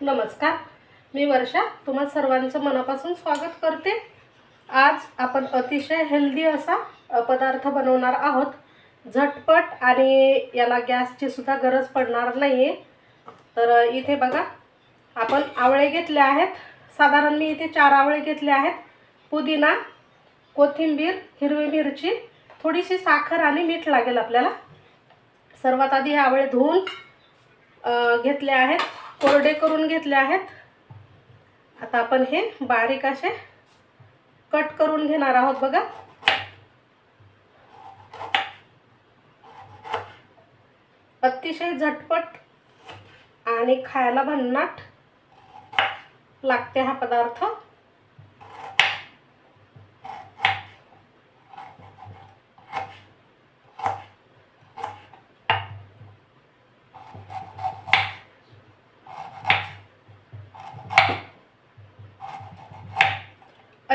नमस्कार. मी वर्षा तुम्हा सर्वांचं मनापासून स्वागत करते. आज आपण अतिशय हेल्दी असा पदार्थ बनवणार आहोत. झटपट आणि याला गॅसची सुद्धा गरज पडणार नाही आहे तर इथे बघा आपण आवळे घेतले आहेत. साधारण मी इथे चार आवळे घेतले आहेत. पुदिना कोथिंबीर हिरवी मिरची थोडीशी साखर आणि मीठ लागेल आपल्याला. सर्वात आधी हे आवळे धुवून घेतले आहेत. कोरडे करून घेतले आहेत. आता आपण हे बारीक असे कट करून घेणार आहोत बघा. अतिशय झटपट आणि खायला भन्नाट लागते हा पदार्थ.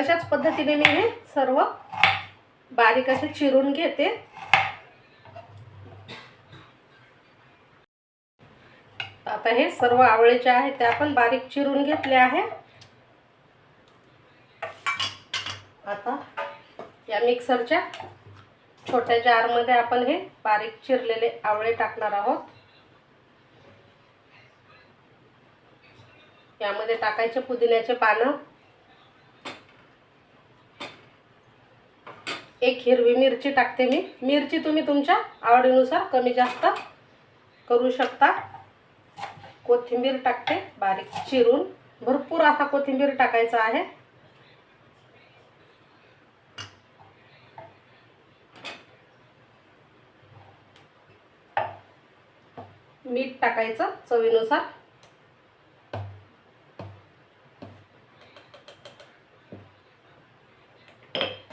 अशाच पद्धतीने मी हे सर्व बारीक असे चिरून घेते. आता हे सर्व आवळे जे आहे ते आपण बारीक चिरून घेतले आहे. आता या मिक्सरच्या छोट्या जारमध्ये आपण हे बारीक चिरलेले आवळे टाकणार आहोत. यामध्ये टाकायचे पुदिन्याचे पानं एक हिरवी मिरची टाकते मी. मिरची तुम्ही तुमच्या आवडीनुसार कमी जास्त करू शकता. कोथिंबीर टाकते बारीक चिरून. भरपूर असा कोथिंबीर टाकायचा आहे. मीठ टाकायचं चवीनुसार.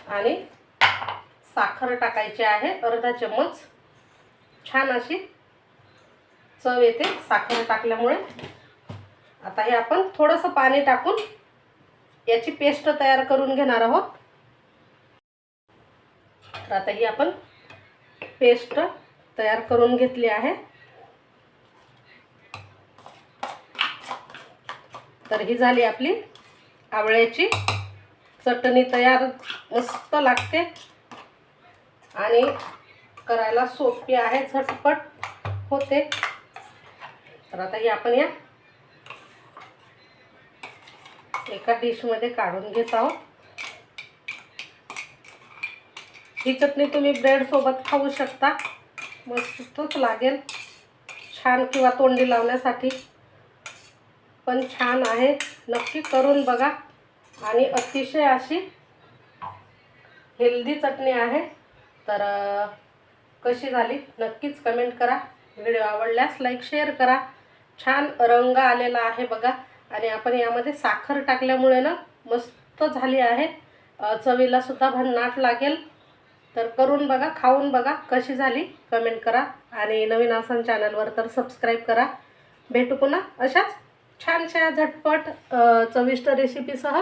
आणि साखर टाकायची आहे. अर्धा चम्मच. छान अशी चव येते साखर टाकल्यामुळे. आता हे आपण थोडंसं पाणी टाकून याची पेस्ट तयार करून घेणार आहोत. तर आता ही आपण पेस्ट तयार करून घेतली आहे. तर ही झाली आपली आवळ्याची चटणी तयार. मस्त लागते. आणि करायला सोपी आहे झटपट होते. तर आता ही आपण या एका डिशमध्ये काढून घेत आहोत. ही चटणी तुम्ही ब्रेडसोबत खाऊ शकता. मस्तच लागेल. छान किंवा तोंडी लावण्यासाठी पण छान आहे. नक्की करून बघा. आणि अतिशय अशी हेल्दी चटणी आहे. तर कशी झाली? नक्कीच कमेंट करा. व्हिडिओ आवडल्यास लाईक शेअर करा. छान रंग आलेला आहे बघा. आणि आपण यामध्ये साखर टाकल्यामुळे ना मस्त झाली आहे. चवीला सुद्धा भन्नाट लागेल. तर करून बघा खाऊन बघा कशी झाली. कमेंट करा. आणि नवीन आसन चॅनलवर तर सबस्क्राईब करा. भेटू पुन्हा अशाच छानशा झटपट चविष्ट रेसिपीसह